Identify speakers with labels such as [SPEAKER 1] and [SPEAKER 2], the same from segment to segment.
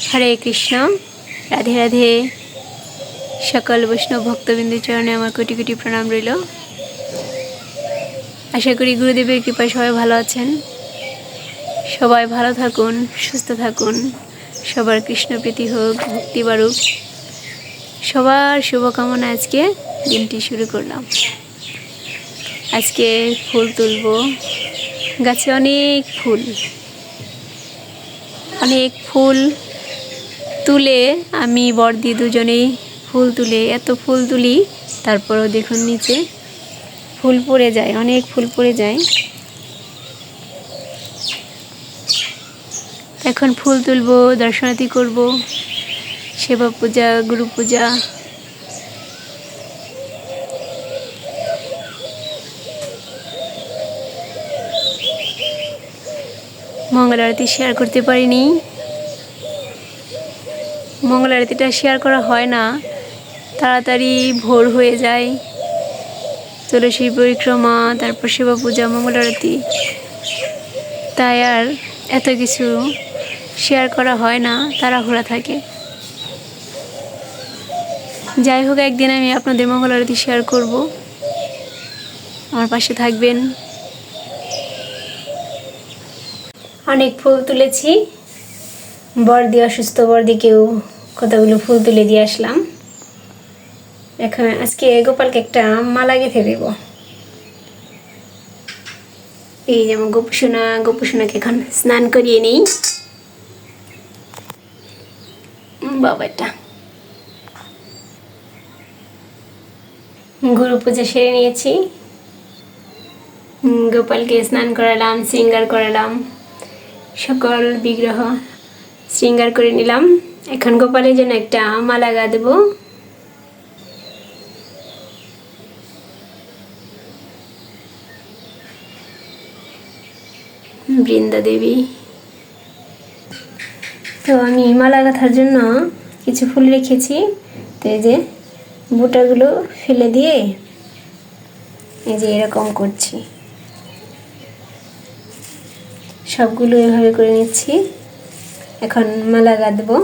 [SPEAKER 1] হরে কৃষ্ণ, রাধে রাধে। সকল বৈষ্ণব ভক্তবিন্দু চরণে আমার কোটি কোটি প্রণাম রইল। আশা করি গুরুদেবের কৃপায় সবাই ভালো আছেন। সবাই ভালো থাকুন, সুস্থ থাকুন। সবার কৃষ্ণ প্রীতি হোক, ভক্তি বাড়ুক। সবার শুভকামনা আজকে দিনটি শুরু করলাম। আজকে ফুল তুলব। গাছে অনেক ফুল। অনেক ফুল তুলে আমি বর্দি দুজনেই ফুল তুলে, এত ফুল তুলি, তারপরও দেখুন নিচে ফুল পড়ে যায়, অনেক ফুল পড়ে যায়। এখন ফুল তুলবো, দর্শনার্থী করব, সেবা পূজা, গুরু পূজা। মঙ্গল আরতি শেয়ার করতে পারিনি। মঙ্গল আরতিটা শেয়ার করা হয় না। তাড়াতাড়ি ভোর হয়ে যায়। তুলসী পরিক্রমা, তারপর সেবা পূজা, মঙ্গল আরতি। তাই আর এত কিছু শেয়ার করা হয় না, তাড়াহুড়া থাকে। যাই হোক, একদিন আমি আপনাদের মঙ্গল আরতি শেয়ার করব। আমার পাশে থাকবেন। অনেক ফুল তুলেছি। বর্দি অসুস্থ বর্দিকেও কতগুলো ফুল তুলে দিয়ে আসলাম। এখন আজকে গোপালকে একটা মালা গেঁথে দেব। এই যেমন গোপুসোনা, গোপুসোনাকে এখন স্নান করিয়ে নেই। বাবাটা। গুরু পূজা সেরে নিয়েছি। গোপালকে স্নান করালাম, শৃঙ্গার করালাম। সকল বিগ্রহ শৃঙ্গার করে নিলাম। এখন গোপালের জন্য একটা মালা গা দেবো। বৃন্দা দেবী। তো আমি মালা গাঁথার জন্য কিছু ফুল রেখেছি। তো এই যে বুটাগুলো ফেলে দিয়ে এই যে এরকম করছি। সবগুলো এভাবে করে নিচ্ছি। এখন মালা গাঁথবো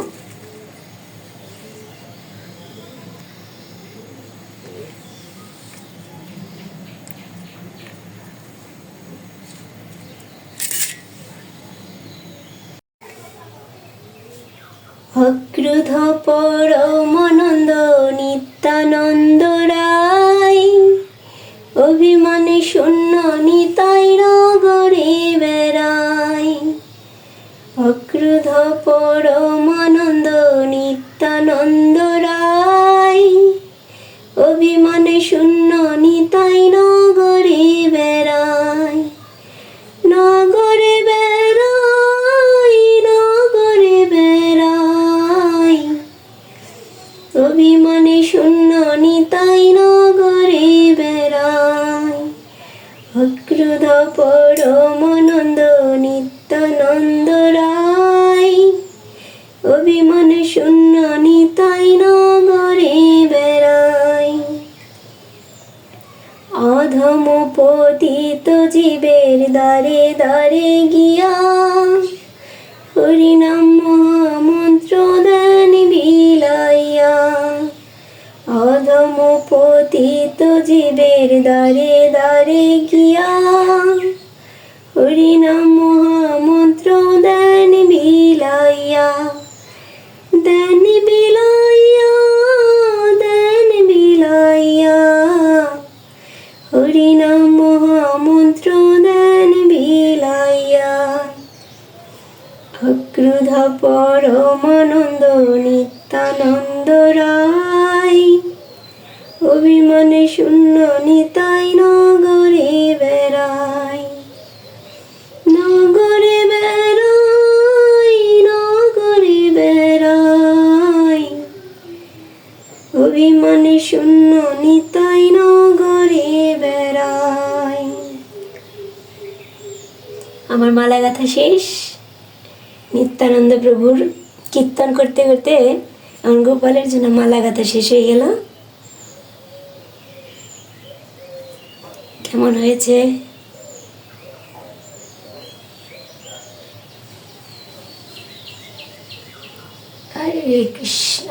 [SPEAKER 1] অক্রুধ পরমানন্দ নিত্যানন্দ রায় অভিমানে শূন্য নিতাই নগরে বেড়াই। অক্রুধ পরমানন্দ নিত্যানন্দ অভিমানে শূন্য নিতাই নগরে বেড়াই। অক্রুধ পরমানন্দ নিত্যানন্দ রায় অভিমানে শূন্য নিতাই নগরে বেড়াই। অধম পতিত জীবের দ্বারে দ্বারে গিয়া হরিনাম পতিত জীবের দ্বারে দ্বারে গিয়া হরিনাম মহামন্ত্র দেন বিলাইয়া দেন বিলাইয়া দেন বিলাইয়া হরিনাম মহামন্ত্র দেন বিলাইয়া অক্রুধ পরমানন্দ নিত্যানন্দ অভিমানে শূন্য নিতাই নগরে বেড়াই। নগরে বেড়াই নগরে বেড়াই। অভিমানে শূন্য নিতাই নগরে বেড়াই। আমার মালা গাথা শেষ। নিত্যানন্দ প্রভুর কীর্তন করতে করতে আমার গোপালের জন্য মালা গাথা শেষ হয়ে গেল। কেমন হয়েছে? হরে কৃষ্ণ।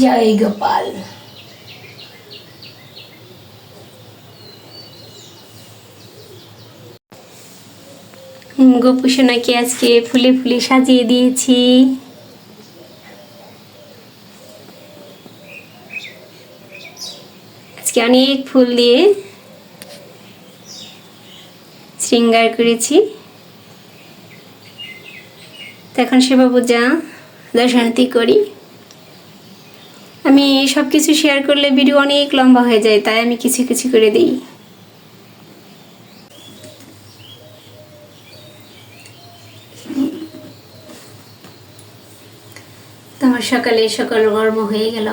[SPEAKER 1] জয় গোপাল। গোপুসোনাকে আজকে ফুলে ফুলে সাজিয়ে দিয়েছি। আজকে অনেক ফুল দিয়ে শৃঙ্গার করেছি। তো এখন সেবা পূজা দর্শনার্থী করি। আমি সব কিছু শেয়ার করলে ভিডিও অনেক লম্বা হয়ে যায়, তাই আমি কিছু কিছু করে দিই। আমার সকালে সকাল কর্ম হয়ে গেল।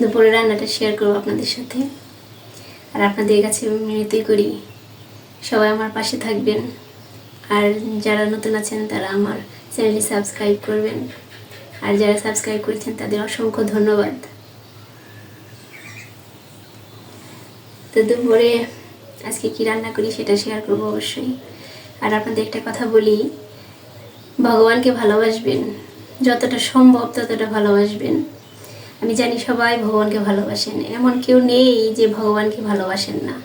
[SPEAKER 1] দুপুরে রান্নাটা শেয়ার করব আপনাদের সাথে। আর আপনাদের কাছে মিনতি করি, সবাই আমার পাশে থাকবেন। আর যারা নতুন আছেন, তারা আমার চ্যানেলটি সাবস্ক্রাইব করবেন। আর যারা সাবস্ক্রাইব করেছেন, তাদের অসংখ্য ধন্যবাদ। তো দুপুরে আজকে কি রান্না করি সেটা শেয়ার করব অবশ্যই। আর আপনাদের একটা কথা বলি, ভগবানকে ভালোবাসবেন, যতটা সম্ভব ততটা ভালোবাসবেন। আমি জানি সবাই ভগবানকে ভালোবাসেন, এমন কেউ নেই যে ভগবানকে ভালোবাসেন না।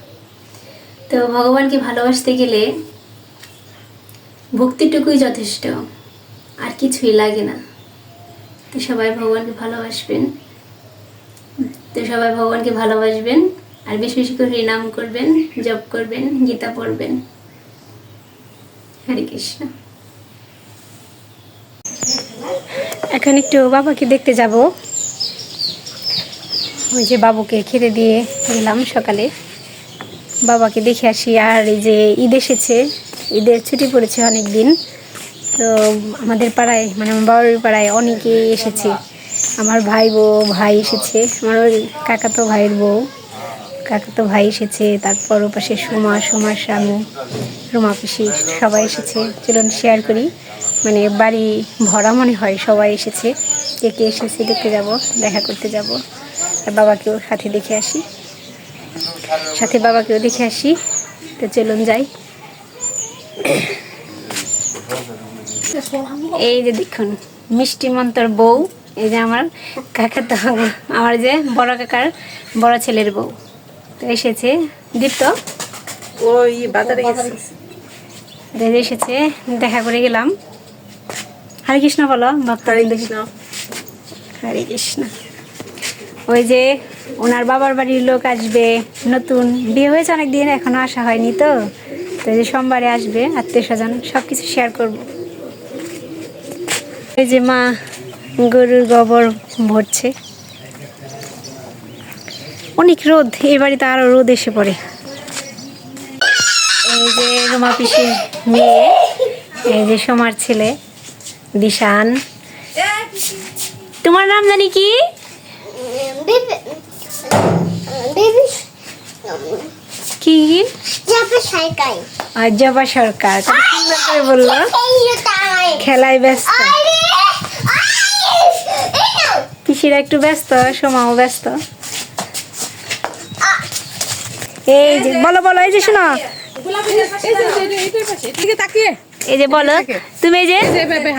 [SPEAKER 1] তো ভগবানকে ভালোবাসতে গেলে ভক্তিটুকুই যথেষ্ট, আর কিছুই লাগে না। তো সবাই ভগবানকে ভালোবাসবেন, তো সবাই ভগবানকে ভালোবাসবেন, আর বেশি বেশি করে নাম করবেন, জপ করবেন, গীতা পড়বেন। হরে কৃষ্ণ। এখন একটু বাবাকে দেখতে যাব। ওই যে বাবুকে খেতে দিয়ে গেলাম সকালে। বাবাকে দেখে আসি, আর এই যে ঈদ এসেছে, ঈদের ছুটি পড়েছে অনেক দিন তো আমাদের পাড়ায় মানে আমার বাবার পাড়ায় অনেকেই এসেছে। আমার ভাই বউ ভাই এসেছে, আমার ওই কাকাতো ভাইয়ের বউ। কাকাতো ভাই এসেছে, তারপর পাশে সোমা, সোমার স্বামী, রুমা পিসি সবাই এসেছে। চলুন শেয়ার করি। মানে বাড়ি ভরা মনে হয় সবাই এসেছে। কে কে এসেছে দেখতে যাব, দেখা করতে যাব। আর বাবাকেও সাথে দেখে আসি। সাথে বাবাকেও দেখে আসি। তো চলুন যাই। এই যে দেখুন মিষ্টি মন্তর বউ এই যে আমার কাকা তো আমার যে বড় কাকার বড় ছেলের বউ। তো এসেছে। দীপ্ত?
[SPEAKER 2] ওই বাজারে গেছি।
[SPEAKER 1] এসেছে দেখা করে গেলাম। হরে কৃষ্ণ বলো ভক্ত
[SPEAKER 2] হরে কৃষ্ণ।
[SPEAKER 1] হরে কৃষ্ণ। ওই যে ওনার বাবার বাড়ির লোক আসবে, নতুন। বিয়ে হয়েছে অনেক দিন এখনও আসা হয়নি তো। তো যে সোমবারে আসবে, আত্মীয় স্বজন সব কিছু শেয়ার করব। এই যে মা গরুর গোবর ভরছে। অনেক রোদ, এই বাড়িতে আরও রোদ এসে পড়ে। এই যে রোমা পিসির মেয়ে, এই যে সোমার ছেলে, দিশান। তোমার নাম জানি কি? কি কি
[SPEAKER 3] যাবে সাইকেল
[SPEAKER 1] আর জবা সরকার সুন্দর করে বলল খেলায় ব্যস্ত পিসিরা একটু ব্যস্ত সোমাও ব্যস্ত এই যে বলো বলো এই যে শোনো
[SPEAKER 2] তাকিয়ে
[SPEAKER 1] এই যে বলো তুমি এই যে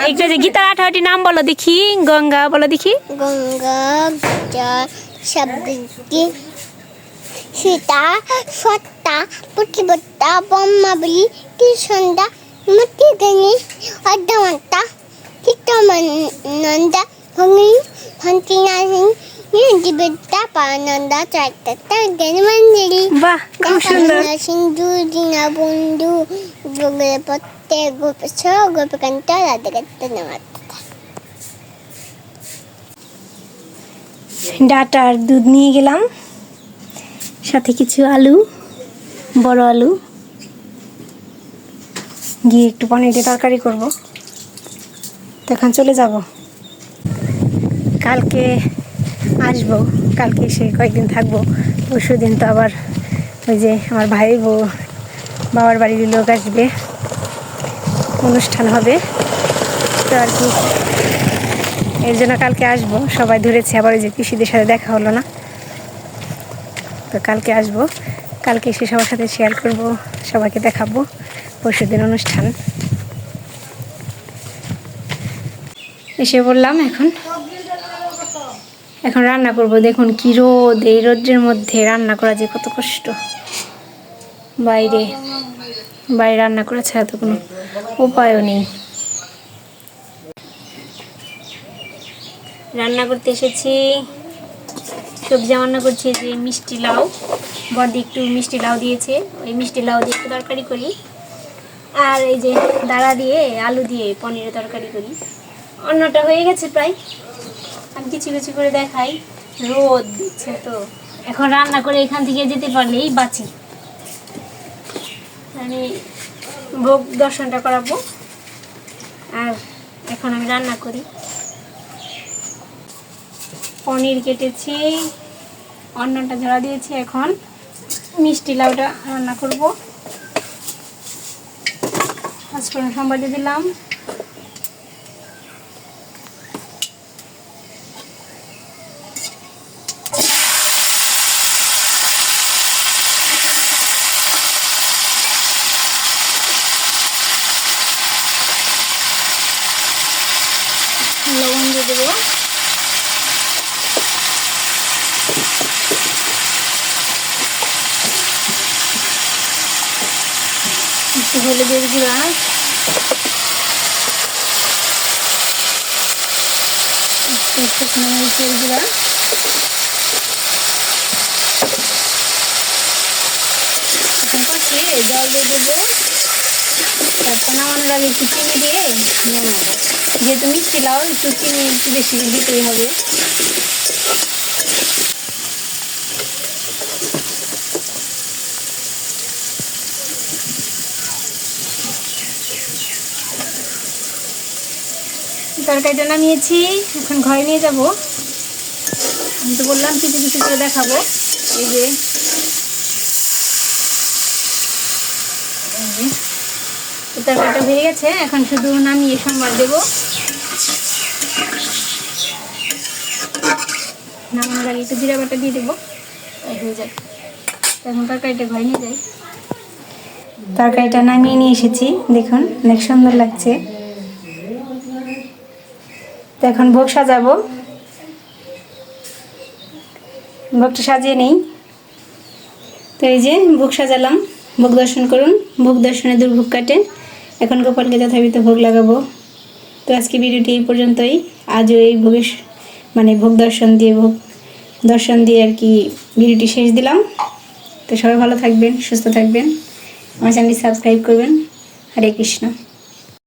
[SPEAKER 1] একটু যে গীতা আঠারোটি নাম বলো দেখি গঙ্গা বলো দেখি।
[SPEAKER 3] গঙ্গা শব্দটি সীতা সত্তা প্রতিবত্তা ব্রহ্মাবলী কৃষ্ণদা মতি গণেশ অর্ধমন্তা চিত্তমানন্দা ভঙ্গি ভন্তিনাথিন জীবিতা পানন্দা চাইতা জ্ঞানমঞ্জরি
[SPEAKER 1] বাহ খুব সুন্দর।
[SPEAKER 3] সিন্ধু দিনা বন্ধু যোগের প্রত্যেক গোপেশ গোপকান্ত রাধাকান্ত নামাত
[SPEAKER 1] ডাটা আর দুধ নিয়ে গেলাম সাথে কিছু আলু, বড় আলু, গিয়ে একটু পনির দিয়ে তরকারি করব। তো এখন চলে যাব। কালকে আসব, কালকে এসে কয়েকদিন থাকব। পরশু দিন তো আবার ওই যে আমার ভাই বউ, বাবার বাড়ির লোক আসবে। অনুষ্ঠান হবে। তো আর কি। এর জন্য কালকে আসব। সবাই ধরেছে, আবার ওই যে পিসিদের সাথে দেখা হলো না। তো কালকে আসব। কালকে এসে সবার সাথে শেয়ার করব, সবাইকে দেখাবো পরশু দিন অনুষ্ঠান। এসে বললাম, এখন এখন রান্না করব। দেখুন কি রোদ, এই রোদ্রের মধ্যে রান্না করা যে কত কষ্ট। বাইরে। বাইরে রান্না করা ছাড়া তো কোনো উপায়ও নেই। রান্না করতে এসেছি। সবজি রান্না করছি যে মিষ্টি লাউ। বড়দি একটু মিষ্টি লাউ দিয়েছে। ওই মিষ্টি লাউ দিয়ে একটু তরকারি করি। আর এই যে দাঁড়া দিয়ে, আলু দিয়ে পনিরের তরকারি করি। অন্যটা হয়ে গেছে প্রায়। আমি কিছু কিছু করে দেখাই। রোদ দিচ্ছে তো। এখন রান্না করে এখান থেকে যেতে পারলেই বাঁচি। আমি ভোগ দর্শনটা করাবো। আর এখন আমি রান্না করি। পনির কেটেছি, অন্নটা ঝরা দিয়েছি, এখন মিষ্টি লাউটা রান্না করব। পাঁচফোড়ন সম্বাদ দিলাম লবণ দিয়ে দেবো একটু হলুদের গুঁড়া। একটু শুকনো মরিচের গুঁড়া। জল দিয়ে দেবো। তারপর নামানোর আগে একটু চিনি দিয়ে যেহেতু মিষ্টি লাউ একটু চিনি একটু বেশি দিতেই হবে। তরকারিটা নামিয়েছি এখন ঘরে নিয়ে যাব। আমি তো বললাম কিছু কিছু করে দেখাবো। এই যে। তরকারিটা হয়ে গেছে। এখন শুধু নামিয়ে সোমবার দেবো। নামানোর আগে একটু জিরা বাটা দিয়ে দেবো। হয়ে তো এখন তরকারিটা ঘরে নিয়ে যাই। তরকারিটা নামিয়ে নিয়ে এসেছি। দেখুন, অনেক সুন্দর লাগছে। তো এখন ভোগ সাজাবো। ভোগটা সাজিয়ে নেই। তো এই যে ভোগ সাজালাম, ভোগ দর্শন করুন, ভোগ দর্শনে দুর্ভোগ কাটে। এখন গোপালকে যথাবিত ভোগ লাগাবো। তো আজকে ভিডিওটি এই পর্যন্তই। আজও এই ভোগের মানে ভোগ দর্শন দিয়ে ভোগ দর্শন দিয়ে আর কি ভিডিওটি শেষ দিলাম। তো সবাই ভালো থাকবেন, সুস্থ থাকবেন। আমার চ্যানেলটি সাবস্ক্রাইব করবেন। হরে কৃষ্ণ।